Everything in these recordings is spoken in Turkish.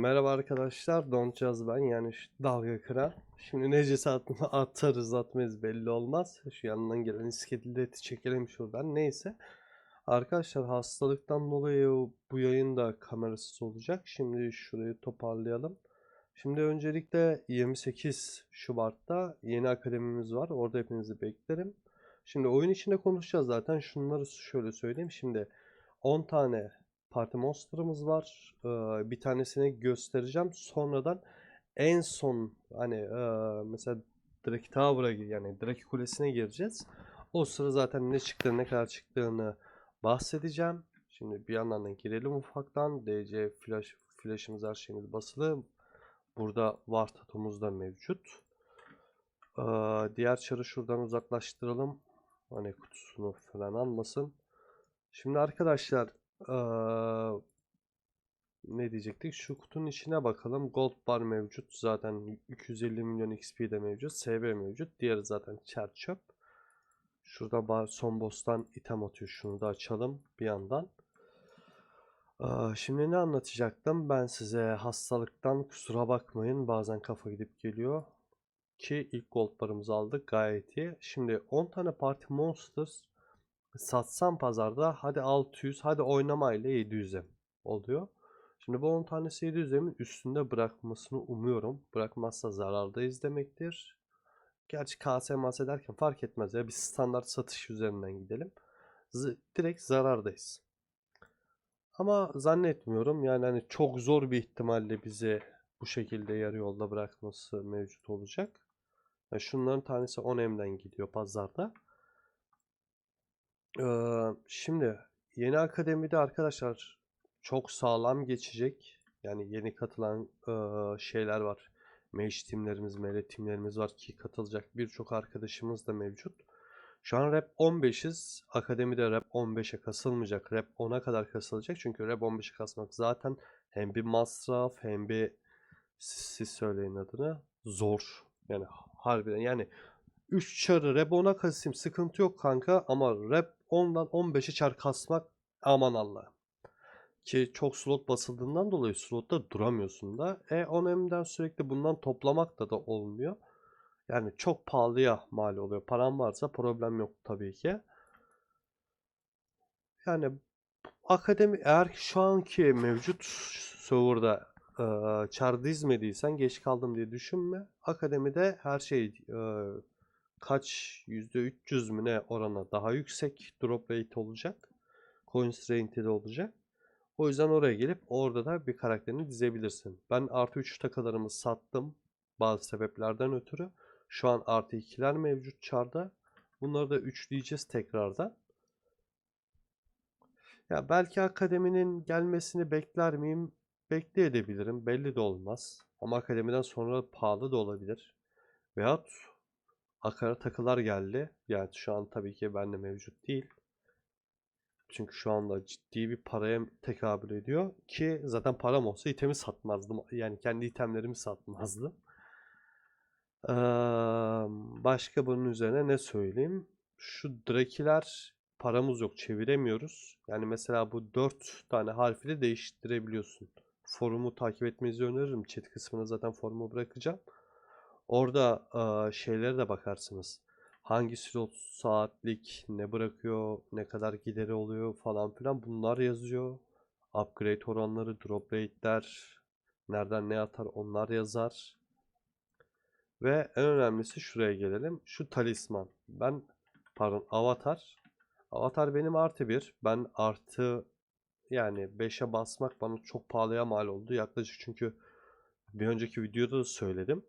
Merhaba arkadaşlar, Doncaz ben yani şu dalga kıran. Şimdi necesi atma, atarız atmayız belli olmaz. Şu yanından gelen iskeleti çekelim şuradan. Neyse. Arkadaşlar hastalıktan dolayı bu yayın da kamerasız olacak. Şimdi şurayı toparlayalım. Şimdi öncelikle 28 Şubat'ta yeni akademimiz var. Orada hepinizi beklerim. Şimdi oyun içinde konuşacağız zaten. Şunları şöyle söyleyeyim. Şimdi 10 tane Parti Monster'ımız var. Ee, bir tanesini göstereceğim. Sonradan en son hani e, mesela Drake Tower'a yani Drake Kulesi'ne gireceğiz. O sıra zaten ne çıktığını ne kadar çıktığını bahsedeceğim. Şimdi bir yandan da girelim ufaktan. DC flash flash'ımız her şeyimiz basılı. Burada var tatomuz da mevcut. Ee, diğer çarı şuradan uzaklaştıralım. Hani kutusunu falan almasın. Şimdi arkadaşlar eee, ne diyecektik? Şu kutunun içine bakalım. Gold bar mevcut. Zaten 250 milyon XP de mevcut. SB mevcut. Diğeri zaten çer çöp. Şurada bar, son boss'tan item atıyor. Şunu da açalım bir yandan. Şimdi ne anlatacaktım? Ben size hastalıktan kusura bakmayın. Bazen kafa gidip geliyor. Ki ilk gold barımızı aldık. Gayet iyi. Şimdi 10 tane Party Monsters satsam pazarda hadi 600 hadi oynamayla 700'e oluyor. Şimdi bu 10 tanesi 700'emin üstünde bırakmasını umuyorum. Bırakmazsa zarardayız demektir. Gerçi KSMS derken fark etmez ya. Bir standart satış üzerinden gidelim. Z- direkt zarardayız. Ama zannetmiyorum. Yani hani çok zor bir ihtimalle bize bu şekilde yarı yolda bırakması mevcut olacak. Yani şunların tanesi 10M'den gidiyor pazarda. Şimdi yeni akademide arkadaşlar çok sağlam geçecek. Yani yeni katılan e, şeyler var. Mage timlerimiz, mele timlerimiz var ki katılacak birçok arkadaşımız da mevcut. Şu an rap 15'iz. Akademide rap 15'e kasılmayacak. Rap 10'a kadar kasılacak. Çünkü rap 15'e kasmak zaten hem bir masraf hem bir siz, siz söyleyin adını zor. Yani harbiden yani 3 çarı rap 10'a kasayım sıkıntı yok kanka ama rap 10'dan 15'e çar kasmak aman Allah. Ki çok slot basıldığından dolayı slotta duramıyorsun da. E 10M'den sürekli bundan toplamak da da olmuyor. Yani çok pahalıya mal oluyor. Paran varsa problem yok tabii ki. Yani akademi eğer şu anki mevcut serverda e, çar dizmediysen geç kaldım diye düşünme. Akademide her şey e, kaç yüzde 300 mü ne orana daha yüksek drop rate olacak. Coins rate'i de olacak. O yüzden oraya gelip orada da bir karakterini dizebilirsin. Ben artı 3 takalarımı sattım bazı sebeplerden ötürü. Şu an artı 2'ler mevcut çarda. Bunları da 3 diyeceğiz tekrardan. Ya belki akademinin gelmesini bekler miyim? Bekleyebilirim. Belli de olmaz. Ama akademiden sonra pahalı da olabilir. Veyahut akara takılar geldi. Yani şu an tabii ki bende mevcut değil. Çünkü şu anda ciddi bir paraya tekabül ediyor. Ki zaten param olsa itemi satmazdım. Yani kendi itemlerimi satmazdım. Eee, başka bunun üzerine ne söyleyeyim? Şu drakiler paramız yok çeviremiyoruz. Yani mesela bu 4 tane harfi de değiştirebiliyorsun. Forumu takip etmenizi öneririm. Chat kısmına zaten forumu bırakacağım. Orada eee, şeylere de bakarsınız. Hangi slot saatlik ne bırakıyor, ne kadar gideri oluyor falan filan bunlar yazıyor. Upgrade oranları, drop rate'ler, nereden ne atar onlar yazar. Ve en önemlisi şuraya gelelim. Şu talisman. Ben pardon avatar. Avatar benim artı bir. Ben artı yani 5'e basmak bana çok pahalıya mal oldu. Yaklaşık çünkü bir önceki videoda da söyledim.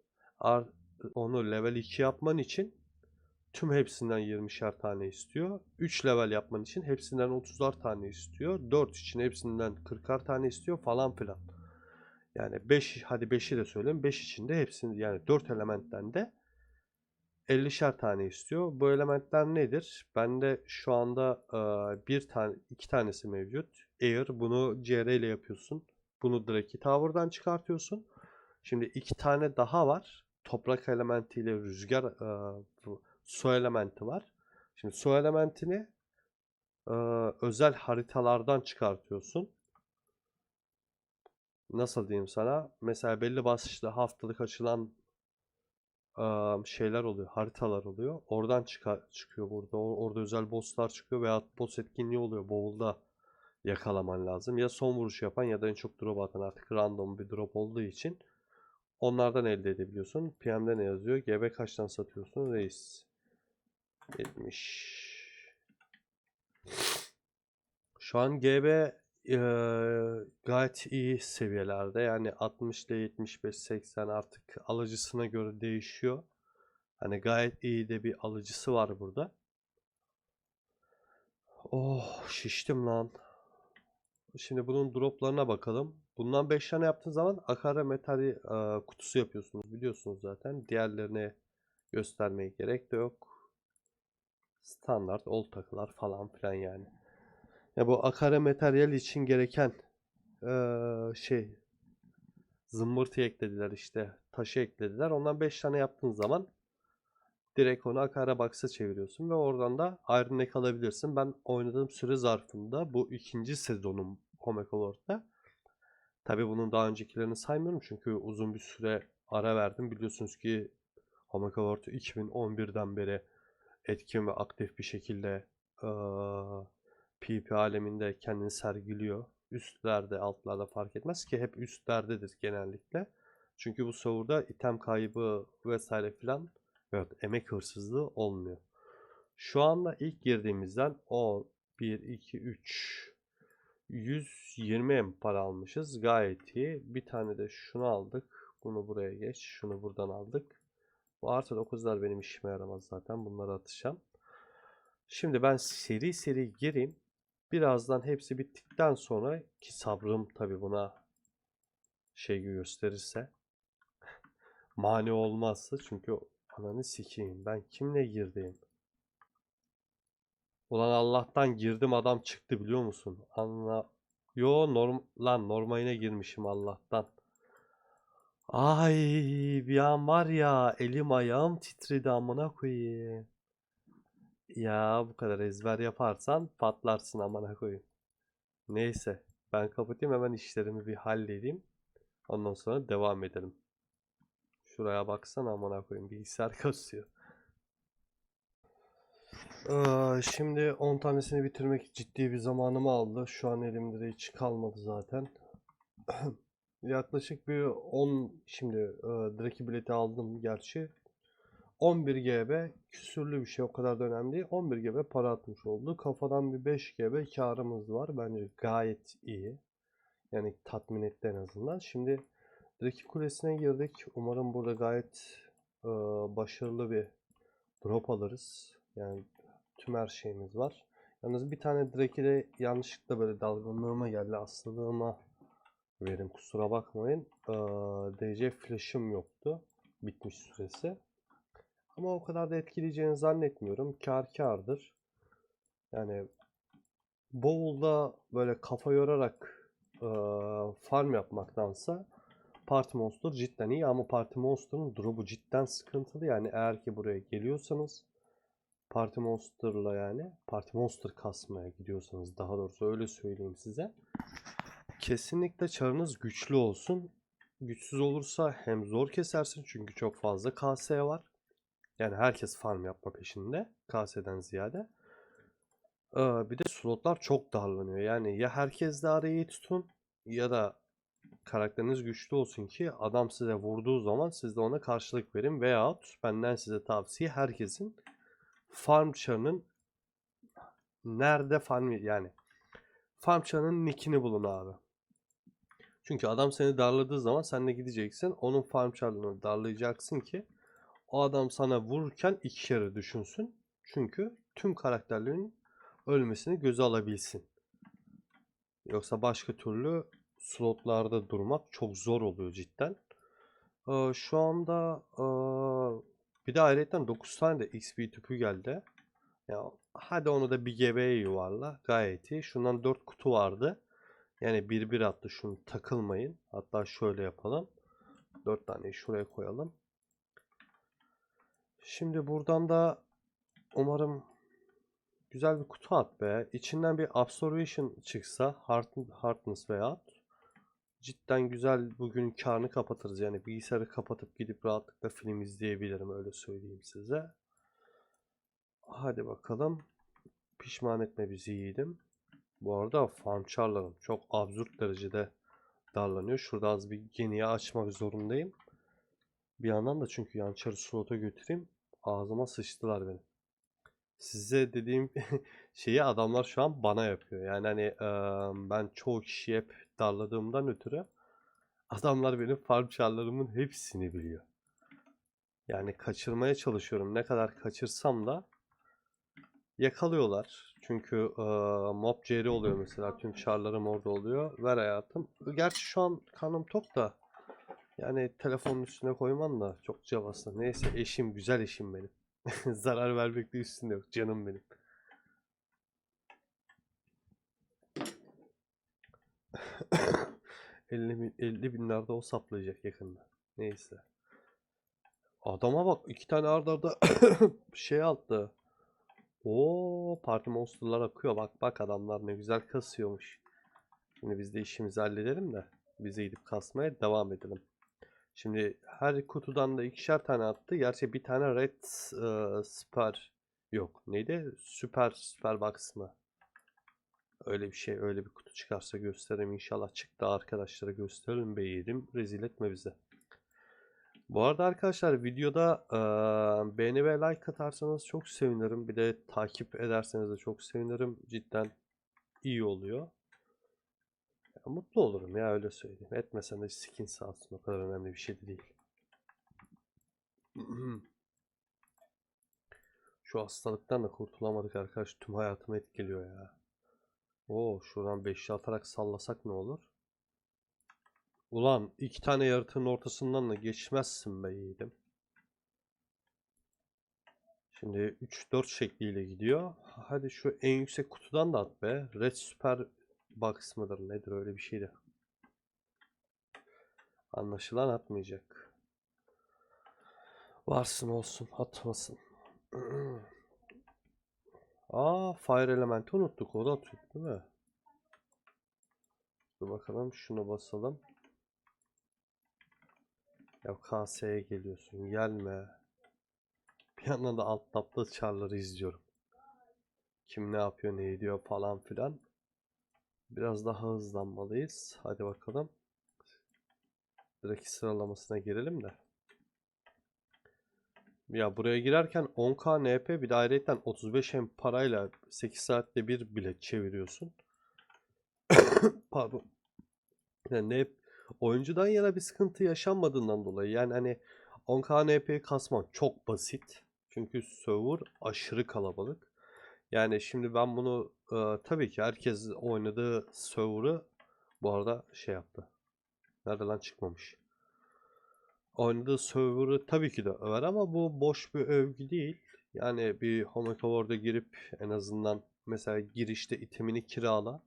Onu level 2 yapman için tüm hepsinden 20'şer tane istiyor. 3 level yapman için hepsinden 30'lar tane istiyor. 4 için hepsinden 40'ar tane istiyor falan filan. Yani 5 hadi 5'i de söyleyeyim. 5 için de hepsini yani 4 elementten de 50'şer tane istiyor. Bu elementler nedir? Bende şu anda e, bir tane iki tanesi mevcut. Air bunu CR ile yapıyorsun. Bunu Draki Tower'dan çıkartıyorsun. Şimdi iki tane daha var. Toprak elementiyle rüzgar e, su elementi var. Şimdi su elementini e, özel haritalardan çıkartıyorsun. nasıl diyeyim sana? Mesela belli başlı haftalık açılan eee, şeyler oluyor, haritalar oluyor. Oradan çıkar, çıkıyor burada. Orada özel bosslar çıkıyor veya boss etkinliği oluyor. Bowl'da yakalaman lazım. Ya son vuruş yapan ya da en çok drop atan artık random bir drop olduğu için onlardan elde edebiliyorsun. PM'de ne yazıyor? GB kaçtan satıyorsun? Reis. 70. Şu an GB eee, gayet iyi seviyelerde. Yani 60 ile 75 80 artık alıcısına göre değişiyor. Hani gayet iyi de bir alıcısı var burada. Oh şiştim lan. Şimdi bunun droplarına bakalım. Bundan 5 tane yaptığın zaman akara metal eee, kutusu yapıyorsunuz biliyorsunuz zaten. Diğerlerine göstermeye gerek de yok. Standart old takılar falan filan yani. Ya bu akara materyal için gereken eee, şey zımbırtı eklediler işte taşı eklediler. Ondan 5 tane yaptığın zaman direkt onu akara box'a çeviriyorsun ve oradan da Iron Neck alabilirsin. Ben oynadığım süre zarfında bu ikinci sezonum Home Color'da. Tabii bunun daha öncekilerini saymıyorum çünkü uzun bir süre ara verdim. Biliyorsunuz ki Color 2011'den beri etkin ve aktif bir şekilde eee PvP aleminde kendini sergiliyor. Üstlerde, altlarda fark etmez ki hep üstlerdedir genellikle. Çünkü bu serverda item kaybı vesaire filan evet, emek hırsızlığı olmuyor. Şu anda ilk girdiğimizden 10, 1, 2, 3 120 M para almışız. Gayet iyi. Bir tane de şunu aldık. Bunu buraya geç. Şunu buradan aldık. Bu artı 9'lar benim işime yaramaz zaten. Bunları atacağım. Şimdi ben seri seri gireyim. Birazdan hepsi bittikten sonra ki sabrım tabi buna şey gösterirse mani olmazsa çünkü ananı sikeyim ben kimle girdim? Ulan Allah'tan girdim adam çıktı biliyor musun? Anla Yo norm lan normaline girmişim Allah'tan. Ay bir an var ya elim ayağım titredi amına koyayım. Ya bu kadar ezber yaparsan patlarsın amına koyayım. Neyse ben kapatayım hemen işlerimi bir halledeyim. Ondan sonra devam edelim. Şuraya baksana amına koyayım bilgisayar kasıyor. Ee, şimdi 10 tanesini bitirmek ciddi bir zamanımı aldı. Şu an elimde de hiç kalmadı zaten. Yaklaşık bir 10 şimdi e, bileti aldım gerçi. 11 GB küsürlü bir şey o kadar da önemli değil. 11 GB para atmış oldu. Kafadan bir 5 GB karımız var. Bence gayet iyi. Yani tatmin etti en azından. Şimdi Draki Kulesi'ne girdik. Umarım burada gayet e, başarılı bir drop alırız. Yani tüm her şeyimiz var. Yalnız bir tane Draki'de yanlışlıkla böyle dalgınlığıma geldi. Aslılığıma verin kusura bakmayın. E, DC flash'ım yoktu. Bitmiş süresi. Ama o kadar da etkileyeceğini zannetmiyorum. Kar kardır. Yani Bowl'da böyle kafa yorarak e, farm yapmaktansa Party Monster cidden iyi ama Party Monster'ın drop'u cidden sıkıntılı. Yani eğer ki buraya geliyorsanız Party Monster'la yani Party Monster kasmaya gidiyorsanız daha doğrusu öyle söyleyeyim size. Kesinlikle çarınız güçlü olsun. Güçsüz olursa hem zor kesersin çünkü çok fazla KS var. Yani herkes farm yapma peşinde. KS'den ziyade. Ee, bir de slotlar çok darlanıyor. Yani ya herkes de arayı tutun ya da karakteriniz güçlü olsun ki adam size vurduğu zaman siz de ona karşılık verin. Veyahut benden size tavsiye herkesin farm çarının nerede farm yani farm çarının nickini bulun abi. Çünkü adam seni darladığı zaman sen de gideceksin. Onun farm çarını darlayacaksın ki o adam sana vururken iki kere düşünsün. Çünkü tüm karakterlerin ölmesini göze alabilsin. Yoksa başka türlü slotlarda durmak çok zor oluyor cidden. Ee, şu anda ee, bir de ayrıca 9 tane de XP tüpü geldi. Ya hadi onu da bir GB'ye yuvarla. Gayet iyi. Şundan 4 kutu vardı. Yani bir bir attı şunu takılmayın. Hatta şöyle yapalım. 4 tane şuraya koyalım. Şimdi buradan da umarım güzel bir kutu at be. İçinden bir Absorption çıksa Hard, Hardness veya cidden güzel bugün karnı kapatırız. Yani bilgisayarı kapatıp gidip rahatlıkla film izleyebilirim öyle söyleyeyim size. Hadi bakalım. Pişman etme bizi yiğidim. Bu arada farm çarlarım çok absürt derecede darlanıyor. Şurada az bir geniye açmak zorundayım. Bir yandan da çünkü yançarı slota götüreyim. Ağzıma sıçtılar benim. Size dediğim şeyi adamlar şu an bana yapıyor. Yani hani eee, ben çoğu kişiyi hep darladığımdan ötürü adamlar benim farm çarlarımın hepsini biliyor. Yani kaçırmaya çalışıyorum. Ne kadar kaçırsam da yakalıyorlar. Çünkü eee mob CR oluyor mesela. Tüm çarlarım orada oluyor. Ver hayatım. Gerçi şu an karnım tok da. Yani telefonun üstüne koymam da çok cavası. Neyse eşim güzel eşim benim. Zarar vermekte üstünde yok canım benim. ...50 bin, 50 binlerde o saplayacak yakında. Neyse. Adama bak iki tane arda arda şey aldı. Oo parti monsterlar akıyor. Bak bak adamlar ne güzel kasıyormuş. Şimdi biz de işimizi halledelim de bize gidip kasmaya devam edelim. Şimdi her kutudan da ikişer tane attı. Gerçi bir tane red e, super yok. Neydi? Süper süper box mı? Öyle bir şey, öyle bir kutu çıkarsa gösteririm inşallah. Çıktı arkadaşlara gösterelim be. Rezil etme bizi. Bu arada arkadaşlar videoda e, beğeni ve like atarsanız çok sevinirim. Bir de takip ederseniz de çok sevinirim. Cidden iyi oluyor. Ya, mutlu olurum ya öyle söyleyeyim. Etmesen de skin sağ olsun. O kadar önemli bir şey de değil. Şu hastalıktan da kurtulamadık arkadaş. Tüm hayatımı etkiliyor ya. Oo şuradan 5'li atarak sallasak ne olur? Ulan iki tane yaratığın ortasından da geçmezsin be yiğidim. Şimdi 3-4 şekliyle gidiyor. Hadi şu en yüksek kutudan da at be. Red Super Box mıdır nedir öyle bir şeydi. Anlaşılan atmayacak. Varsın olsun atmasın. Aa Fire Element'i unuttuk o da atıyor değil mi? Dur bakalım şunu basalım. Ya KS'ye geliyorsun gelme. Bir yandan da alt tapta çarları izliyorum. Kim ne yapıyor ne ediyor falan filan. Biraz daha hızlanmalıyız. Hadi bakalım. Direkt sıralamasına girelim de. Ya buraya girerken 10k NP bir de ayrıca 35 hem parayla 8 saatte bir bilet çeviriyorsun. Pardon. Yani NP oyuncudan yana bir sıkıntı yaşanmadığından dolayı yani hani 10k NP'yi kasman çok basit. Çünkü server aşırı kalabalık. Yani şimdi ben bunu e, tabii ki herkes oynadığı server'ı bu arada şey yaptı. Nerede lan çıkmamış. Oynadığı server'ı tabii ki de över ama bu boş bir övgü değil. Yani bir Home Cover'da girip en azından mesela girişte itemini kirala.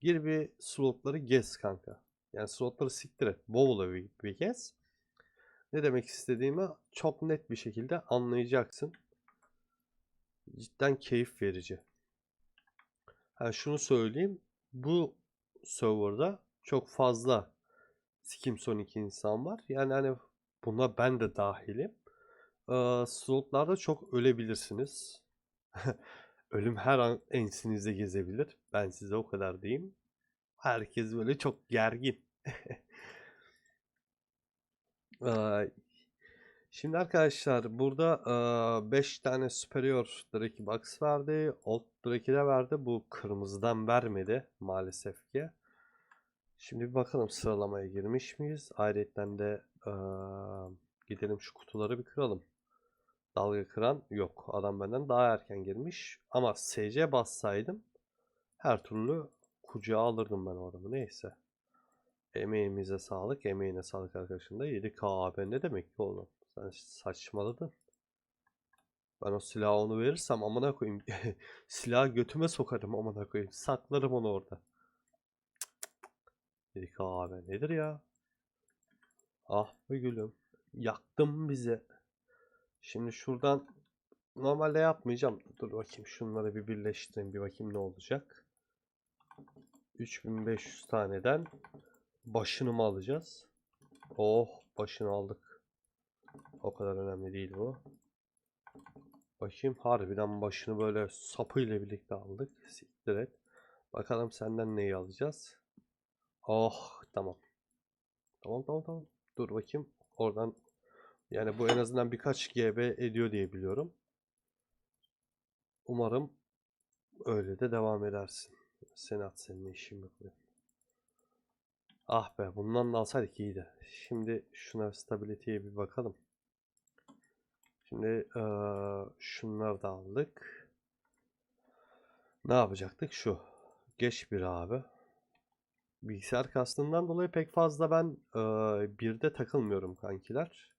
Gir bir slotları gez kanka. Yani slotları siktir et. Bowl'a bir, bir gez. Ne demek istediğimi çok net bir şekilde anlayacaksın. Cidden keyif verici. Ha şunu söyleyeyim. Bu serverda çok fazla Skim Sonic insan var. Yani hani buna ben de dahilim. Ee, slotlarda çok ölebilirsiniz. Ölüm her an ensinizde gezebilir. Ben size o kadar diyeyim. Herkes böyle çok gergin. Ee, Şimdi arkadaşlar burada 5 tane Superior Draki Box verdi. Old Draki de verdi. Bu kırmızıdan vermedi maalesef ki. Şimdi bir bakalım sıralamaya girmiş miyiz? Ayrıca de eee, gidelim şu kutuları bir kıralım. Dalga kıran yok. Adam benden daha erken girmiş. Ama SC bassaydım her türlü kucağa alırdım ben o adamı. Neyse. Emeğimize sağlık. Emeğine sağlık arkadaşım da 7K abi ne demek ki oğlum? Sen saçmaladın. Ben o silahı onu verirsem amına koyayım. Silahı götüme sokarım amına koyayım. Saklarım onu orada. Dedik abi nedir ya? Ah be gülüm. Yaktın bizi. Şimdi şuradan normalde yapmayacağım. Dur bakayım şunları bir birleştireyim. Bir bakayım ne olacak. 3500 taneden başını mı alacağız? Oh başını aldık. O kadar önemli değil bu. Bakayım harbiden başını böyle sapıyla birlikte aldık. Siktir et. Bakalım senden neyi alacağız? Oh tamam. Tamam tamam tamam. Dur bakayım. Oradan yani bu en azından birkaç GB ediyor diye biliyorum. Umarım öyle de devam edersin. Senat senin işin yok. Ah be bundan da alsaydık iyiydi. Şimdi şuna stability'ye bir bakalım. Şimdi eee şunları da aldık. Ne yapacaktık? Şu. Geç bir abi. Bilgisayar kastından dolayı pek fazla ben eee birde takılmıyorum kankiler.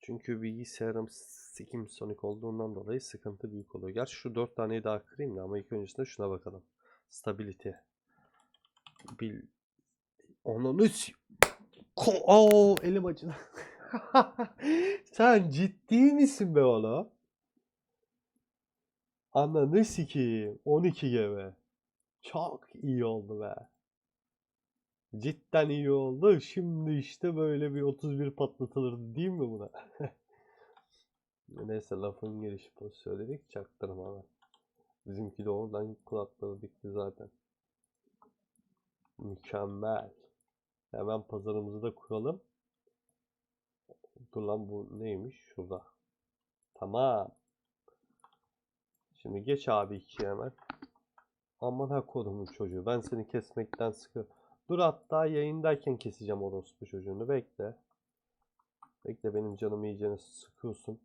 Çünkü bilgisayarım sikim sonik olduğundan dolayı sıkıntı büyük oluyor. Gerçi şu dört taneyi daha kırayım da ama ilk öncesinde şuna bakalım. Stability. Bil... Onu Ko Oo, elim acıdı. Sen ciddi misin be oğlum? Ananı sikeyim. 12 GB. Çok iyi oldu be. Cidden iyi oldu. Şimdi işte böyle bir 31 patlatılırdı değil mi buna? Neyse lafın gelişi poz söyledik. Çaktırma hemen. Bizimki de oradan kulakları dikti zaten. Mükemmel. Hemen pazarımızı da kuralım. Dur lan bu neymiş? Şurada. Tamam. Şimdi geç abi ikiye hemen. Aman ha kodumun çocuğu. Ben seni kesmekten sıkı. Dur hatta yayındayken keseceğim orospu çocuğunu. Bekle. Bekle benim canımı iyicene sıkıyorsun.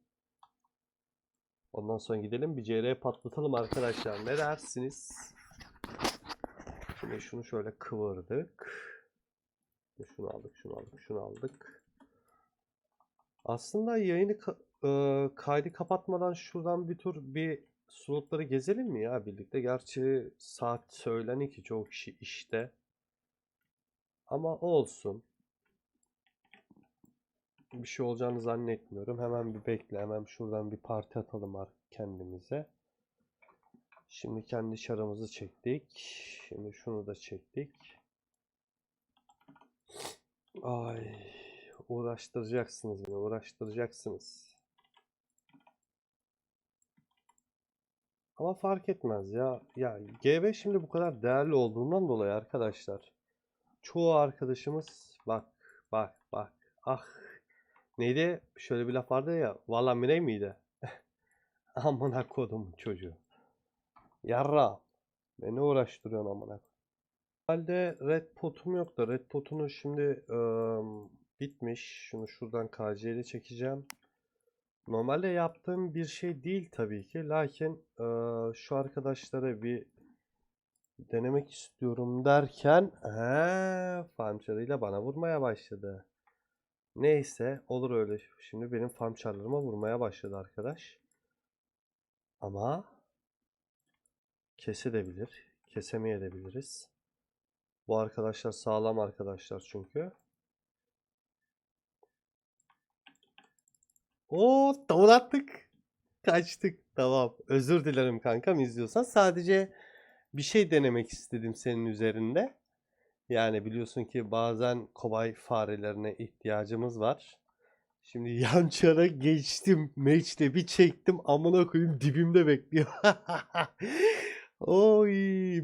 Ondan sonra gidelim bir CR patlatalım arkadaşlar. Ne dersiniz? Şimdi şunu şöyle kıvırdık. Şunu aldık, şunu aldık, şunu aldık. Aslında yayını e, kaydı kapatmadan şuradan bir tur bir slotları gezelim mi ya birlikte? Gerçi saat söyleni ki çoğu kişi işte. Ama olsun. Bir şey olacağını zannetmiyorum. Hemen bir bekle. Hemen şuradan bir parti atalım kendimize. Şimdi kendi şaramızı çektik. Şimdi şunu da çektik. Ay, uğraştıracaksınız beni, uğraştıracaksınız. Ama fark etmez ya. Ya GB şimdi bu kadar değerli olduğundan dolayı arkadaşlar. Çoğu arkadaşımız bak bak bak ah neydi şöyle bir laf vardı ya valla mine miydi? Amına kodum çocuğu. Yarra. Beni uğraştırıyorsun amına. Halde red potum yok da red potunu şimdi ıı, bitmiş. Şunu şuradan KC'li çekeceğim. Normalde yaptığım bir şey değil tabii ki. Lakin ıı, şu arkadaşlara bir denemek istiyorum derken he, farmçarıyla bana vurmaya başladı. Neyse olur öyle. Şimdi benim farmçarlarıma vurmaya başladı arkadaş. Ama kesebilir. Kesemeyebiliriz. Bu arkadaşlar sağlam arkadaşlar çünkü. Davul attık. Kaçtık. Tamam. Özür dilerim kankam izliyorsan. Sadece bir şey denemek istedim senin üzerinde. Yani biliyorsun ki bazen kobay farelerine ihtiyacımız var. Şimdi yan çara geçtim. Match'te bir çektim. Amına koyayım dibimde bekliyor. Oy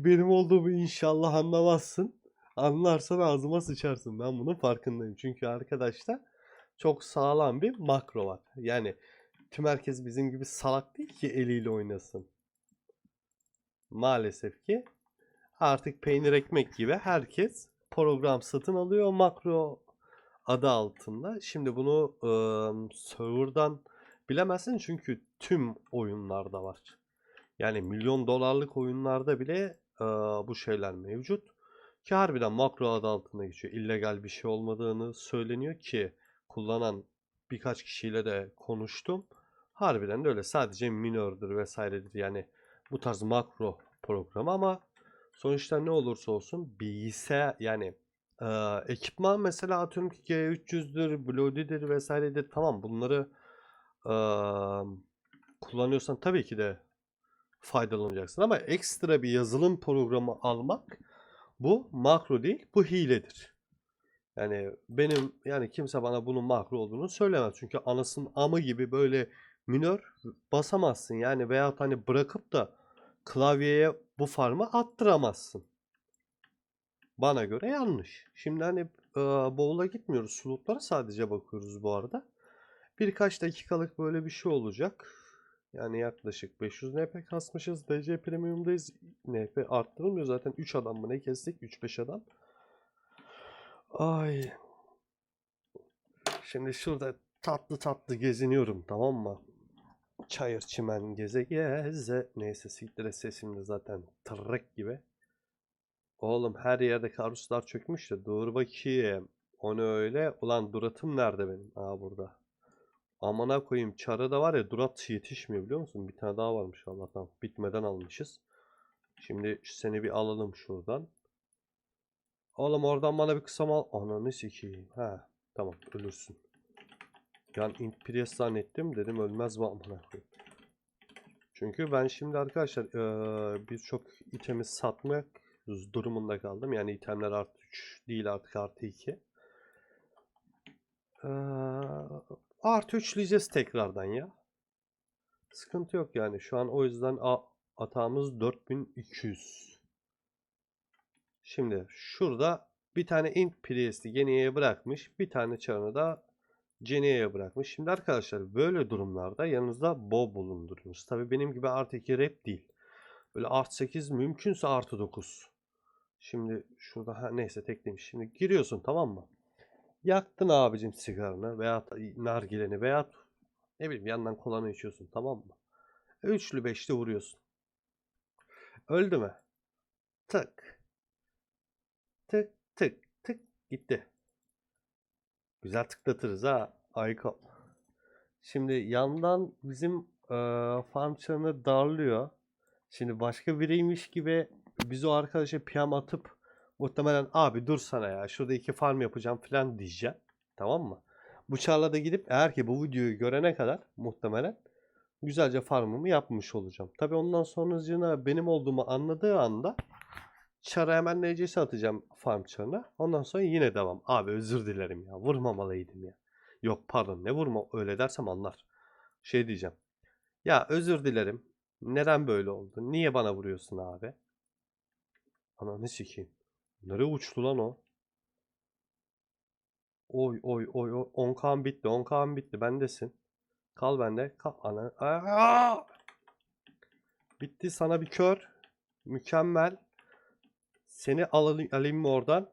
benim olduğumu inşallah anlamazsın. Anlarsan ağzıma sıçarsın. Ben bunun farkındayım. Çünkü arkadaşlar çok sağlam bir makro var. Yani tüm herkes bizim gibi salak değil ki eliyle oynasın. Maalesef ki artık peynir ekmek gibi herkes program satın alıyor makro adı altında. Şimdi bunu ıı, server'dan bilemezsin çünkü tüm oyunlarda var. Yani milyon dolarlık oyunlarda bile ıı, bu şeyler mevcut. Ki harbiden makro adı altında geçiyor. İllegal bir şey olmadığını söyleniyor ki kullanan birkaç kişiyle de konuştum. Harbiden de öyle. Sadece minördür vesairedir. Yani bu tarz makro programı ama sonuçta ne olursa olsun bilgisayar yani e, ekipman mesela atıyorum ki G300'dür, Blody'dir vesairedir. Tamam bunları e, kullanıyorsan tabii ki de faydalanacaksın ama ekstra bir yazılım programı almak bu makro değil, bu hiledir. Yani benim yani kimse bana bunun makro olduğunu söylemez. Çünkü anasının amı gibi böyle minör basamazsın. Yani veyahut hani bırakıp da klavyeye bu farmı attıramazsın. Bana göre yanlış. Şimdi hani e, bowl'a gitmiyoruz. Slotlara sadece bakıyoruz bu arada. Birkaç dakikalık böyle bir şey olacak. Yani yaklaşık 500 NP kasmışız. DC Premium'dayız. NP arttırılmıyor. Zaten 3 adam mı ne kestik? 3-5 adam. Ay. Şimdi şurada tatlı tatlı geziniyorum tamam mı? Çayır çimen geze geze. Neyse siktir et sesim de zaten tırrek gibi. Oğlum her yerde karuslar çökmüş de dur bakayım. O ne öyle? Ulan duratım nerede benim? Aa burada. Amına koyayım çarı da var ya durat yetişmiyor biliyor musun? Bir tane daha varmış Allah'tan. Bitmeden almışız. Şimdi seni bir alalım şuradan. Oğlum oradan bana bir kısa mal... Ananı sikeyim. Ha tamam ölürsün. Yani Imprius zannettim dedim ölmez mi. Çünkü ben şimdi arkadaşlar eee, birçok itemi satmak durumunda kaldım. Yani itemler artı 3 değil artık artı 2. Eee, artı 3'leyeceğiz tekrardan ya. Sıkıntı yok yani. Şu an o yüzden atağımız 4200. Şimdi şurada bir tane int Priest'i Genia'ya bırakmış. Bir tane çarını da Genia'ya bırakmış. Şimdi arkadaşlar böyle durumlarda yanınızda bow bulundurunuz. Tabii benim gibi artı 2 rep değil. Böyle artı 8 mümkünse artı 9. Şimdi şurada ha, neyse tekliymiş. Şimdi giriyorsun tamam mı? Yaktın abicim sigaranı veya nargileni veya ne bileyim yandan kolanı içiyorsun tamam mı? Üçlü beşli vuruyorsun. Öldü mü? Tık. Tık tık tık gitti. Güzel tıklatırız ha. Ayko. Şimdi yandan bizim eee farm çarını darlıyor. Şimdi başka biriymiş gibi biz o arkadaşa PM atıp muhtemelen abi dur sana ya şurada iki farm yapacağım falan diyeceğim. Tamam mı? Bu çarla da gidip eğer ki bu videoyu görene kadar muhtemelen güzelce farmımı yapmış olacağım. Tabi ondan sonracığına benim olduğumu anladığı anda çara hemen NC'si atacağım farm çarına. Ondan sonra yine devam. Abi özür dilerim ya vurmamalıydım ya. Yok pardon ne vurma öyle dersem anlar. Şey diyeceğim. Ya özür dilerim. Neden böyle oldu? Niye bana vuruyorsun abi? Ananı sikeyim. Nereye uçtu lan o? Oy oy oy oy. 10 bitti. 10 bitti. Bendesin. Kal bende. Kal. Ana. Aa! Bitti sana bir kör. Mükemmel. Seni alayım, alayım mı oradan?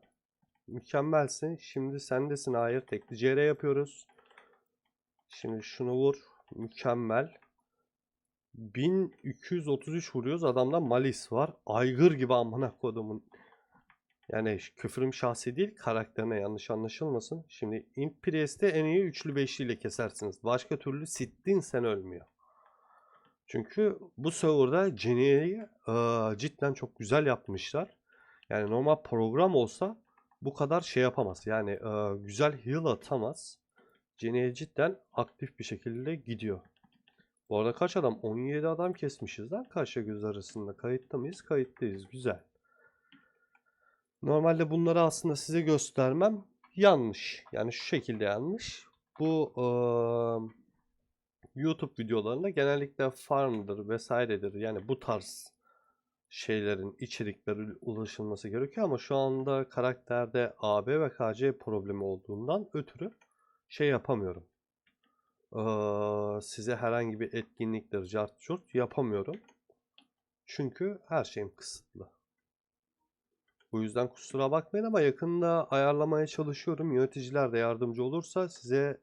Mükemmelsin. Şimdi sendesin. Hayır. Tekli CR yapıyoruz. Şimdi şunu vur. Mükemmel. 1233 vuruyoruz. Adamda malis var. Aygır gibi amına kodumun. Yani küfürüm şahsi değil karakterine yanlış anlaşılmasın. Şimdi Imp Priest'te en iyi üçlü beşli ile kesersiniz. Başka türlü sittin sen ölmüyor. Çünkü bu serverda Genia'yı eee, cidden çok güzel yapmışlar. Yani normal program olsa bu kadar şey yapamaz. Yani eee, güzel heal atamaz. Genia cidden aktif bir şekilde gidiyor. Bu arada kaç adam? 17 adam kesmişiz lan karşı göz arasında. Kayıtta mıyız? Kayıttayız. Güzel. Normalde bunları aslında size göstermem yanlış. Yani şu şekilde yanlış. Bu eee, YouTube videolarında genellikle farmdır vesairedir. Yani bu tarz şeylerin içerikleri ulaşılması gerekiyor ama şu anda karakterde AB ve KC problemi olduğundan ötürü şey yapamıyorum. Eee, size herhangi bir etkinliktir, cart curt yapamıyorum. Çünkü her şeyim kısıtlı. Bu yüzden kusura bakmayın ama yakında ayarlamaya çalışıyorum. Yöneticiler de yardımcı olursa size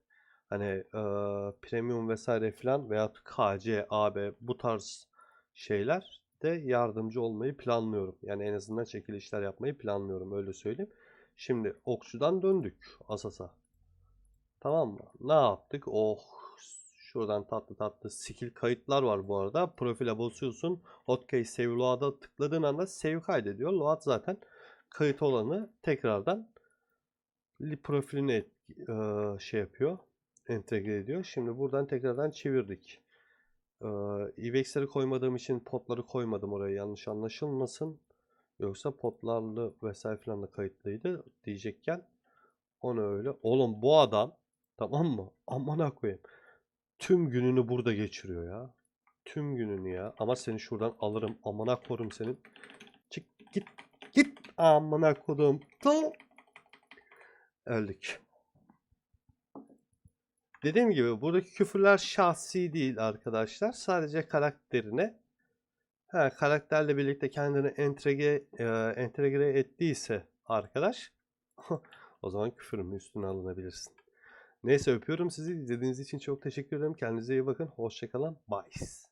hani eee, premium vesaire filan veya KC, AB bu tarz şeyler de yardımcı olmayı planlıyorum. Yani en azından çekilişler yapmayı planlıyorum öyle söyleyeyim. Şimdi okçudan döndük Asas'a. Tamam mı? Ne yaptık? Oh şuradan tatlı tatlı skill kayıtlar var bu arada. Profile basıyorsun. Hotkey save load'a tıkladığın anda save kaydediyor. Load zaten kayıt olanı tekrardan li- profiline şey yapıyor. Entegre ediyor. Şimdi buradan tekrardan çevirdik. Eee IVX'leri koymadığım için potları koymadım oraya yanlış anlaşılmasın. Yoksa potlarlı vesaire filan da kayıtlıydı diyecekken Onu öyle. Oğlum bu adam tamam mı? Amına koyayım. Tüm gününü burada geçiriyor ya. Tüm gününü ya. Ama seni şuradan alırım. Amına korum senin. Çık git. Git. Amına kodum. Öldük. Dediğim gibi buradaki küfürler şahsi değil arkadaşlar. Sadece karakterine ha, karakterle birlikte kendini entegre, e, entegre ettiyse arkadaş o zaman küfürün üstüne alınabilirsin. Neyse öpüyorum sizi. İzlediğiniz için çok teşekkür ederim. Kendinize iyi bakın. Hoşçakalın. Bye.